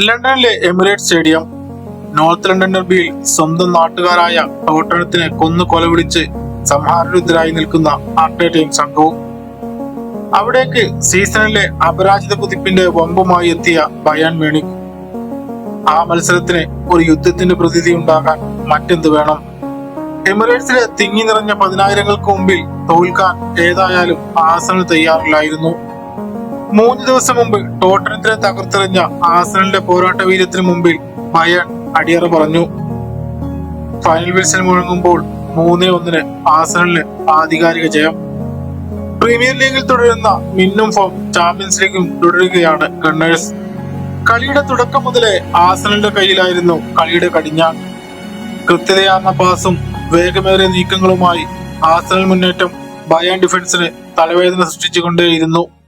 ലണ്ടനിലെ emirate stadium north London ഡർബിയിൽ സ്വന്തം നാട്ടുകാരായ ടോട്ടനത്തിനെ കൊന്നു കൊലവിളിച്ച് സംഹാരരുദ്ധരായി നിൽക്കുന്ന ആർട്ടേറ്റയും സംഘവും. അവിടേക്ക് സീസണിലെ അപരാജിത കുതിപ്പിന്റെ വമ്പുമായി എത്തിയ ബയാൻ മേണിക്. ആ മത്സരത്തിന് ഒരു യുദ്ധത്തിന്റെ പ്രതീതി ഉണ്ടാകാൻ മറ്റെന്ത് വേണം? എമിറേറ്റ്സിലെ തിങ്ങി നിറഞ്ഞ പതിനായിരങ്ങൾക്ക് മുമ്പിൽ തോൽക്കാൻ ഏതായാലും ആസന തയ്യാറില്ലായിരുന്നു. മൂന്ന് ദിവസം മുമ്പ് ടോട്ടനത്തിനെ തകർത്തെറിഞ്ഞ ആസനലിന്റെ പോരാട്ട വീര്യത്തിന് മുമ്പിൽ ബയൺ അടിയറ പറഞ്ഞു. ഫൈനൽ വിൽസിൽ മുഴങ്ങുമ്പോൾ മൂന്നേ ഒന്നിന് ആസനലിന് ആധികാരിക ജയം. പ്രീമിയർ ലീഗിൽ തുടരുന്ന മിന്നും ഫോം ചാമ്പ്യൻസ് ലീഗും തുടരുകയാണ് ഗണ്ണേഴ്സ് കളിയുടെ തുടക്കം മുതലേ ആസനലിന്റെ കയ്യിലായിരുന്നു കളിയുടെ കടിഞ്ഞാൺ കൃത്യതയാർന്ന പാസും വേഗമേറിയ നീക്കങ്ങളുമായി ആസനൽ മുന്നേറ്റം ബയാൻ ഡിഫൻസിന് തലവേദന സൃഷ്ടിച്ചുകൊണ്ടേയിരുന്നു.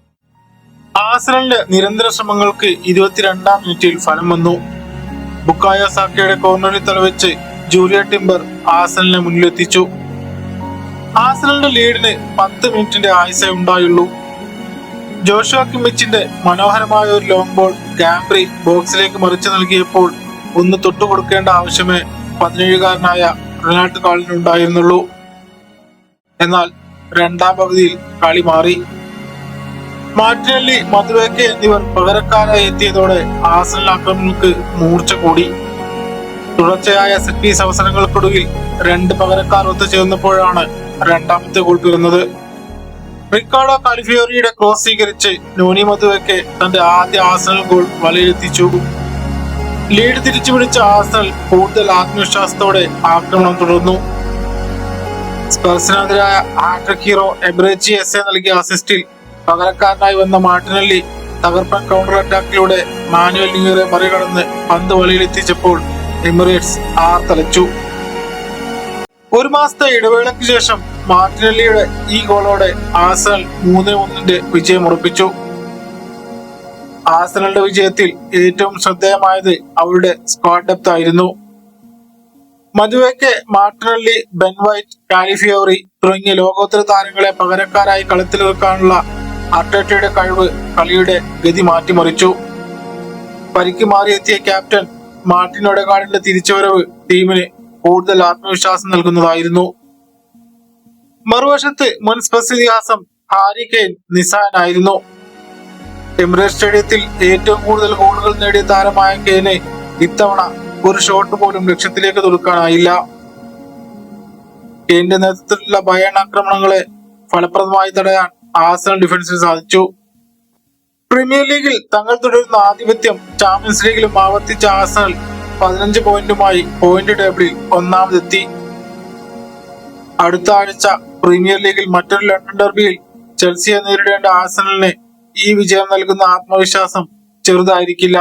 ആസനലിന്റെ നിരന്തര ശ്രമങ്ങൾക്ക് ഇരുപത്തിരണ്ടാം മിനിറ്റിൽ ഫലം വന്നു. ബുക്കായ സാക്കയുടെ കോർണറിൽ തലവെച്ച് ജൂലിയ ടിംബർ ആഴ്സണലിനെ മുന്നിലെത്തിച്ചു. ആഴ്സണലിന്റെ ലീഡിന് പത്ത് മിനിറ്റിന്റെ ആയുസേ ഉണ്ടായുള്ളൂ. ജോഷുവ കിമ്മിച്ചിന്റെ മനോഹരമായ ഒരു ലോങ് ബോൾ ഗാംബ്രി ബോക്സിലേക്ക് മറിച്ചു നൽകിയപ്പോൾ ഒന്ന് തൊട്ടുകൊടുക്കേണ്ട ആവശ്യമേ പതിനേഴുകാരനായ റൊണാൾഡ് കാളിനുണ്ടായിരുന്നുള്ളൂ. എന്നാൽ രണ്ടാം പകുതിയിൽ കളി മാറി. മാർട്ടിനല്ലി മധുവേക്കെ എന്നിവർ പകരക്കാരായി എത്തിയതോടെ ആസനൽ ആക്രമണങ്ങൾക്ക് മൂർച്ച കൂടി. തുടർച്ചയായ സെറ്റ് അവസരങ്ങൾക്കൊടുവിൽ രണ്ട് പകരക്കാർ ഒത്തുചേർന്നപ്പോഴാണ് രണ്ടാമത്തെ ഗോൾ പിറന്നത് റിക്കാർഡോ കാലിഫിയോറിയുടെ ക്രോസ് സ്വീകരിച്ച് നോനി മധുവയ്ക്ക് തന്റെ ആദ്യ ആസനൽ ഗോൾ വലയിലെത്തിച്ചു. ലീഡ് തിരിച്ചു പിടിച്ച ആസനൽ കൂടുതൽ ആത്മവിശ്വാസത്തോടെ ആക്രമണം തുടർന്നു. സ്പെർസിനെതിരായ hat trick hero Eberechi Eze നൽകിയ അസിസ്റ്റിൽ പകരക്കാരനായി വന്ന മാർട്ടിനല്ലി തകർപ്പൻ കൗണ്ടർ അറ്റാക്കിലൂടെ മാനുവൽ ലിംഗറെ മറികടന്ന് പന്ത് വലയിലെത്തിച്ചപ്പോൾ എമിറേറ്റ്സ് ആർ തലച്ചു ഒരു മാസത്തെ ഇടവേളയ്ക്ക് ശേഷം മാർട്ടിനല്ലിയുടെ ഈ ഗോളോടെ ആസനൽ മൂന്ന് ഒന്നിന്റെ വിജയം ഉറപ്പിച്ചു. ആസനലിന്റെ വിജയത്തിൽ ഏറ്റവും ശ്രദ്ധേയമായത് അവരുടെ സ്ക്വാഡ് ഡെപ്ത് ആയിരുന്നു. മധുവയ്ക്ക് മാർട്ടിനല്ലി ബെൻ വൈറ്റ് കാലിഫിയോറി തുടങ്ങിയ ലോകോത്തര താരങ്ങളെ പകരക്കാരായി കളത്തിലിറക്കാനുള്ള അർട്ടേറ്റയുടെ കഴിവ് കളിയുടെ ഗതി മാറ്റിമറിച്ചു. പരിക്ക് മാറിയെത്തിയ ക്യാപ്റ്റൻ മാർട്ടിൻ ഒഡഗാർഡിന്റെ തിരിച്ചുവരവ് ടീമിന് കൂടുതൽ ആത്മവിശ്വാസം നൽകുന്നതായിരുന്നു. മറുവശത്ത് മുൻ സ്പെസ് ഇതിഹാസം ഹാരി കെയ്ൻ നിസാനായിരുന്നു എമിറേറ്റ് സ്റ്റേഡിയത്തിൽ ഏറ്റവും കൂടുതൽ ഗോളുകൾ നേടിയ താരമായ കെയ്നെ ഇത്തവണ ഒരു ഷോട്ട് പോലും ലക്ഷ്യത്തിലേക്ക് തുറക്കാനായില്ല. കെയ്ന്റെ നേതൃത്വത്തിലുള്ള ബയൺ ആക്രമണങ്ങളെ ഫലപ്രദമായി തടയാൻ ആസനൽ ഡിഫൻസിന് സാധിച്ചു. പ്രീമിയർ ലീഗിൽ തങ്ങൾ തുടരുന്ന ആധിപത്യം ചാമ്പ്യൻസ് ലീഗിലും ആവർത്തിച്ച ആസനൽ പതിനഞ്ച് പോയിന്റുമായി പോയിന്റ് ടേബിളിൽ ഒന്നാമതെത്തി. അടുത്ത ആഴ്ച പ്രീമിയർ ലീഗിൽ മറ്റൊരു ലണ്ടൻ ഡെർബിയിൽ ചെൽസിയെ നേരിടേണ്ട ആസനലിന് ഈ വിജയം നൽകുന്ന ആത്മവിശ്വാസം ചെറുതായിരിക്കില്ല.